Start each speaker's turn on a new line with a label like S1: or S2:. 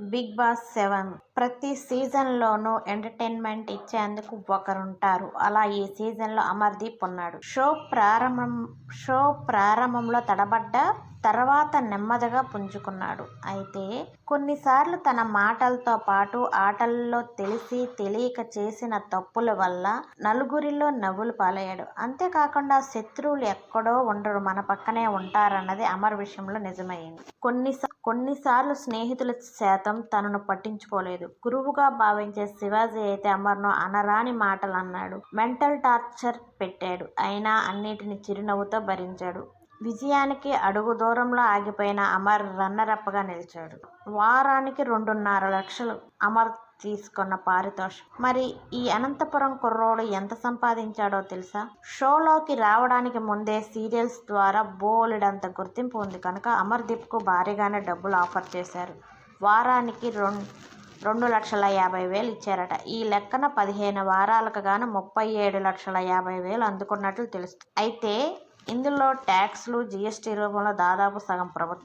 S1: Big boss seven ప్రతి సీజన్లోనూ entertainment ఇచ్చేందుకు ఒకరుంటారు. అలా ఈ సీజన్లో అమర్దీప్ ఉన్నాడు. షో ప్రారంభం షో ప్రారంభంలో తడబడ్డ తర్వాత నెమ్మదిగా పుంజుకున్నాడు. అయితే కొన్నిసార్లు తన మాటలతో పాటు ఆటల్లో తెలిసి తెలియక చేసిన తప్పుల వల్ల నలుగురిలో నవ్వులు పాలయ్యాడు. అంతేకాకుండా శత్రువులు ఎక్కడో ఉండరు మన పక్కనే ఉంటారన్నది అమర్ విషయంలో నిజమైంది. కొన్ని కొన్నిసార్లు స్నేహితుల శాతం తనను పట్టించుకోలేదు. గురువుగా భావించే శివాజీ అయితే అమర్ను అనరాని మాటలు అన్నాడు మెంటల్ టార్చర్ పెట్టాడు. అయినా అన్నిటిని చిరునవ్వుతో భరించాడు. విజయానికి అడుగు దూరంలో ఆగిపోయిన అమర్ రన్నరప్గా నిలిచాడు. వారానికి రెండున్నర లక్షలు అమర్ తీసుకున్న పారితోషం మరి ఈ అనంతపురం కుర్రోడు ఎంత సంపాదించాడో తెలుసా? షోలోకి రావడానికి ముందే సీరియల్స్ ద్వారా బోలెడంత గుర్తింపు ఉంది కనుక అమర్దీప్కు భారీగానే డబ్బులు ఆఫర్ చేశారు. వారానికి రెండు రెండు లక్షల యాభై వేలు ఇచ్చారట. ఈ లెక్కన పదిహేను వారాలకు గాను ముప్పై ఏడు లక్షల యాభై వేలు అందుకున్నట్లు తెలుస్తుంది అయితే ఇందులో ట్యాక్స్లు జీఎస్టీ రూపంలో దాదాపు సగం ప్రభుత్వం